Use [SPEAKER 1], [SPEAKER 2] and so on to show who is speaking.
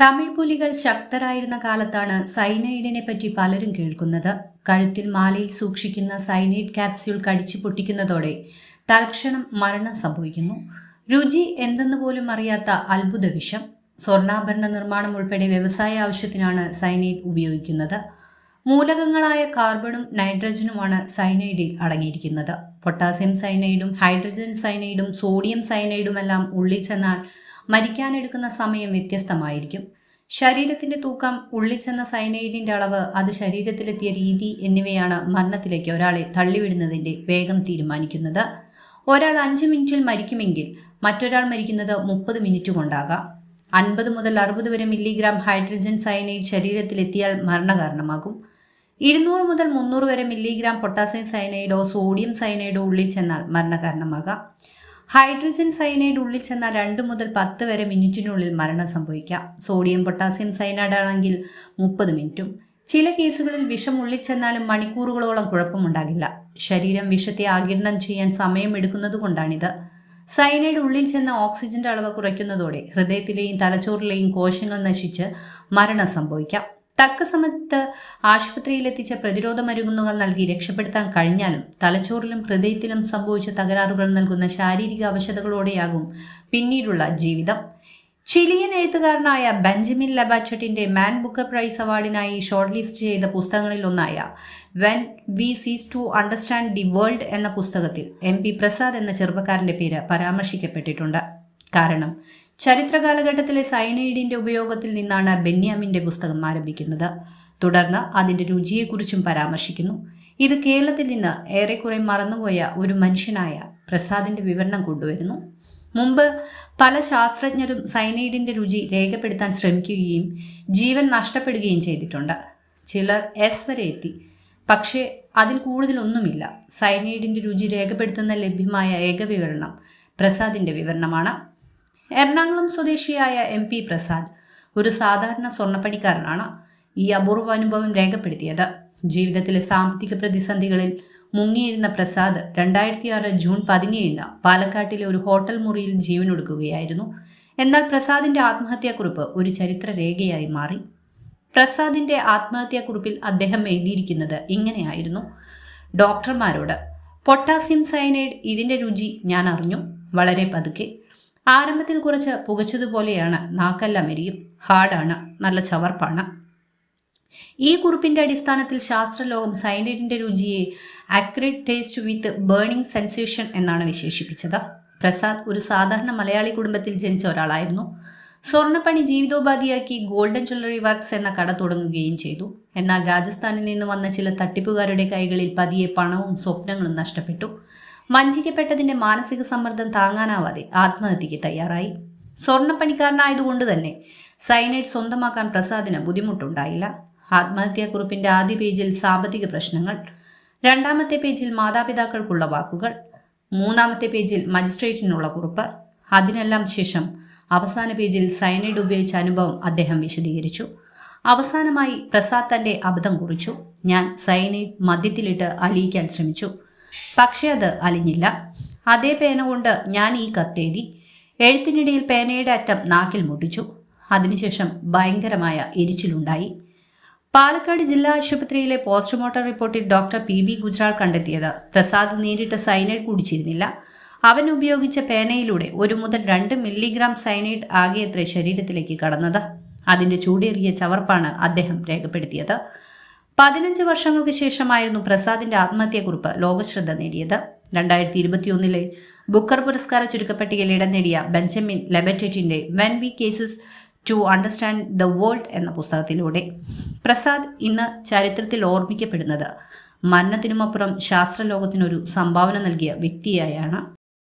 [SPEAKER 1] തമിഴ് പുലികൾ ശക്തരായിരുന്ന കാലത്താണ് സൈനൈഡിനെ പറ്റി പലരും കേൾക്കുന്നത്. കഴുത്തിൽ മാലയിൽ സൂക്ഷിക്കുന്ന സൈനൈഡ് കാപ്സ്യൂൾ കടിച്ചു പൊട്ടിക്കുന്നതോടെ തൽക്ഷണം മരണം സംഭവിക്കുന്നു. രുചി എന്തെന്ന് പോലും അറിയാത്ത അത്ഭുത വിഷം. സ്വർണാഭരണ നിർമ്മാണം ഉൾപ്പെടെ വ്യവസായ ആവശ്യത്തിനാണ് സൈനൈഡ് ഉപയോഗിക്കുന്നത്. മൂലകങ്ങളായ കാർബണും നൈട്രജനുമാണ് സൈനൈഡിൽ അടങ്ങിയിരിക്കുന്നത്. പൊട്ടാസ്യം സൈനൈഡും ഹൈഡ്രജൻ സൈനൈഡും സോഡിയം സൈനൈഡുമെല്ലാം ഉള്ളിൽ ചെന്നാൽ മരിക്കാനെടുക്കുന്ന സമയം വ്യത്യസ്തമായിരിക്കും. ശരീരത്തിന്റെ തൂക്കം ഉള്ളിൽ ചെന്ന സൈനൈഡിന്റെ അളവ് അത് ശരീരത്തിലെത്തിയ രീതി എന്നിവയാണ് മരണത്തിലേക്ക് ഒരാളെ തള്ളിവിടുന്നതിന്റെ വേഗം തീരുമാനിക്കുന്നത്. ഒരാൾ അഞ്ച് മിനിറ്റിൽ മരിക്കുമെങ്കിൽ മറ്റൊരാൾ മരിക്കുന്നത് മുപ്പത് മിനിറ്റ് കൊണ്ടാകാം അൻപത് മുതൽ അറുപത് വരെ മില്ലിഗ്രാം ഹൈഡ്രജൻ സയനൈഡ് ശരീരത്തിലെത്തിയാൽ മരണകാരണമാകും. ഇരുന്നൂറ് മുതൽ മുന്നൂറ് വരെ മില്ലിഗ്രാം പൊട്ടാസ്യം സയനൈഡോ സോഡിയം സയനൈഡോ ഉള്ളിൽ ചെന്നാൽ മരണകാരണമാകാം. ഹൈഡ്രജൻ സൈനൈഡ് ഉള്ളിൽ ചെന്നാൽ രണ്ട് മുതൽ പത്ത് വരെ മിനിറ്റിനുള്ളിൽ മരണം സംഭവിക്കാം. സോഡിയം പൊട്ടാസ്യം സൈനൈഡ് ആണെങ്കിൽ മുപ്പത് മിനിറ്റും. ചില കേസുകളിൽ വിഷം ഉള്ളിൽ ചെന്നാലും മണിക്കൂറുകളോളം കുഴപ്പമുണ്ടാകില്ല. ശരീരം വിഷത്തെ ആകിരണം ചെയ്യാൻ സമയമെടുക്കുന്നതുകൊണ്ടാണിത് സൈനൈഡ് ഉള്ളിൽ ചെന്ന ഓക്സിജന്റെ അളവ് കുറയ്ക്കുന്നതോടെ ഹൃദയത്തിലെയും തലച്ചോറിലെയും കോശങ്ങൾ നശിച്ച് മരണം സംഭവിക്കാം. തക്ക സമയത്ത് ആശുപത്രിയിലെത്തിച്ച പ്രതിരോധ മരുന്നുകൾ നൽകി രക്ഷപ്പെടുത്താൻ കഴിഞ്ഞാലും തലച്ചോറിലും ഹൃദയത്തിലും സംഭവിച്ച തകരാറുകൾ നൽകുന്ന ശാരീരിക അവശതകളോടെയാകും പിന്നീടുള്ള ജീവിതം. ചിലിയൻ എഴുത്തുകാരനായ ബെഞ്ചമിൻ ലബാച്ചട്ടിന്റെ മാൻ ബുക്കർ പ്രൈസ് അവാർഡിനായി ഷോർട്ട് ലിസ്റ്റ് ചെയ്ത പുസ്തകങ്ങളിൽ ഒന്നായ when we cease to understand the world എന്ന പുസ്തകത്തിൽ എം പി പ്രസാദ് എന്ന ചെറുപ്പക്കാരന്റെ പേര് പരാമർശിക്കപ്പെട്ടിട്ടുണ്ട്. കാരണം ചരിത്ര കാലഘട്ടത്തിലെ സൈനൈഡിന്റെ ഉപയോഗത്തിൽ നിന്നാണ് ബെന്യാമിന്റെ പുസ്തകം ആരംഭിക്കുന്നത്. തുടർന്ന് അതിന്റെ രുചിയെക്കുറിച്ചും പരാമർശിക്കുന്നു. ഇത് കേരളത്തിൽ നിന്ന് ഏറെക്കുറെ മറന്നുപോയ ഒരു മനുഷ്യനായ പ്രസാദിന്റെ വിവരണം കൊണ്ടുവരുന്നു. മുമ്പ് പല ശാസ്ത്രജ്ഞരും സൈനൈഡിന്റെ രുചി രേഖപ്പെടുത്താൻ ശ്രമിക്കുകയും ജീവൻ നഷ്ടപ്പെടുകയും ചെയ്തിട്ടുണ്ട്. ചിലർ എസ് വരെ എത്തി. പക്ഷേ അതിൽ കൂടുതലൊന്നുമില്ല. സൈനൈഡിന്റെ രുചി രേഖപ്പെടുത്തുന്ന ലഭ്യമായ ഏക വിവരണം പ്രസാദിന്റെ വിവരണമാണ്. എറണാകുളം സ്വദേശിയായ എം പി പ്രസാദ് ഒരു സാധാരണ സ്വർണപ്പണിക്കാരനാണ് ഈ അപൂർവ അനുഭവം രേഖപ്പെടുത്തിയത്. ജീവിതത്തിലെ സാമ്പത്തിക പ്രതിസന്ധികളിൽ മുങ്ങിയിരുന്ന പ്രസാദ് രണ്ടായിരത്തി ആറ് ജൂൺ പതിനേഴിന് പാലക്കാട്ടിലെ ഒരു ഹോട്ടൽ മുറിയിൽ ജീവനൊടുക്കുകയായിരുന്നു. എന്നാൽ പ്രസാദിന്റെ ആത്മഹത്യാക്കുറിപ്പ് ഒരു ചരിത്രരേഖയായി മാറി. പ്രസാദിന്റെ ആത്മഹത്യാക്കുറിപ്പിൽ അദ്ദേഹം എഴുതിയിരിക്കുന്നത് ഇങ്ങനെയായിരുന്നു. ഡോക്ടർമാരോട് പൊട്ടാസ്യം സയനൈഡ് ഇതിന്റെ രുചി ഞാൻ അറിഞ്ഞു. വളരെ പതുക്കെ. ആരംഭത്തിൽ കുറച്ച് പുകച്ചതുപോലെയാണ് നാക്കെല്ലാം എരിയും. ഹാർഡാണ് നല്ല ചവർപ്പാണ്. ഈ കുറിപ്പിന്റെ അടിസ്ഥാനത്തിൽ ശാസ്ത്രലോകം സൈനൈഡിന്റെ രുചിയെ acrid taste with burning sensation എന്നാണ് വിശേഷിപ്പിച്ചത്. പ്രസാദ് ഒരു സാധാരണ മലയാളി കുടുംബത്തിൽ ജനിച്ച ഒരാളായിരുന്നു. സ്വർണപ്പണി ജീവിതോപാധിയാക്കി ഗോൾഡൻ ജ്വല്ലറി വർക്ക്സ് എന്ന കട തുടങ്ങുകയും ചെയ്തു. എന്നാൽ രാജസ്ഥാനിൽ നിന്ന് വന്ന ചില തട്ടിപ്പുകാരുടെ കൈകളിൽ പതിയെ പണവും സ്വപ്നങ്ങളും നഷ്ടപ്പെട്ടു. വഞ്ചിക്കപ്പെട്ടതിന്റെ മാനസിക സമ്മർദ്ദം താങ്ങാനാവാതെ ആത്മഹത്യക്ക് തയ്യാറായി. സ്വർണപ്പണിക്കാരനായതുകൊണ്ട് തന്നെ സൈനൈഡ് സ്വന്തമാക്കാൻ പ്രസാദിന് ബുദ്ധിമുട്ടുണ്ടായില്ല. ആത്മഹത്യാക്കുറിപ്പിന്റെ ആദ്യ പേജിൽ സാമ്പത്തിക പ്രശ്നങ്ങൾ രണ്ടാമത്തെ പേജിൽ മാതാപിതാക്കൾക്കുള്ള വാക്കുകൾ മൂന്നാമത്തെ പേജിൽ മജിസ്ട്രേറ്റിനുള്ള കുറിപ്പ് അതിനെല്ലാം ശേഷം അവസാന പേജിൽ സൈനൈഡ് ഉപയോഗിച്ച അനുഭവം അദ്ദേഹം വിശദീകരിച്ചു. അവസാനമായി പ്രസാദ് തന്റെ അബദ്ധം കുറിച്ചു. ഞാൻ സൈനൈഡ് മദ്യത്തിലിട്ട് അലിയിക്കാൻ ശ്രമിച്ചു. പക്ഷേ അത് അലിഞ്ഞില്ല. അതേ പേന കൊണ്ട് ഞാൻ ഈ കത്തെഴുതി എഴുത്തിനിടയിൽ പേനയുടെ അറ്റം നാക്കിൽ മുട്ടിച്ചു. അതിനുശേഷം ഭയങ്കരമായ എരിച്ചിലുണ്ടായി. പാലക്കാട് ജില്ലാ ആശുപത്രിയിലെ പോസ്റ്റ്മോർട്ടം റിപ്പോർട്ടിൽ ഡോക്ടർ പി ബി ഗുജറാൾ കണ്ടെത്തിയത് പ്രസാദ് നേരിട്ട് സൈനൈഡ് കുടിച്ചിരുന്നില്ല. അവൻ ഉപയോഗിച്ച പേനയിലൂടെ ഒരു മുതൽ രണ്ട് മില്ലിഗ്രാം സൈനൈഡ് ആകെയത്ര ശരീരത്തിലേക്ക് കടന്നത്? അതിന്റെ ചൂടേറിയ ചവർപ്പാണ് അദ്ദേഹം രേഖപ്പെടുത്തിയത്. പതിനഞ്ച് വർഷങ്ങൾക്ക് ശേഷമായിരുന്നു പ്രസാദിന്റെ ആത്മഹത്യക്കുറിപ്പ് ലോകശ്രദ്ധ നേടിയത്. രണ്ടായിരത്തി ഇരുപത്തിയൊന്നിലെ ബുക്കർ പുരസ്കാര ചുരുക്കപ്പട്ടികയിൽ ഇടം നേടിയ Benjamin ലെബറ്ററ്റിന്റെ when we cease to understand the world എന്ന പുസ്തകത്തിലൂടെ പ്രസാദ് ഇന്ന് ചരിത്രത്തിൽ ഓർമ്മിക്കപ്പെടുന്നത്. മരണത്തിനുമപ്പുറം ശാസ്ത്രലോകത്തിനൊരു സംഭാവന നൽകിയ വ്യക്തിയായാണ്.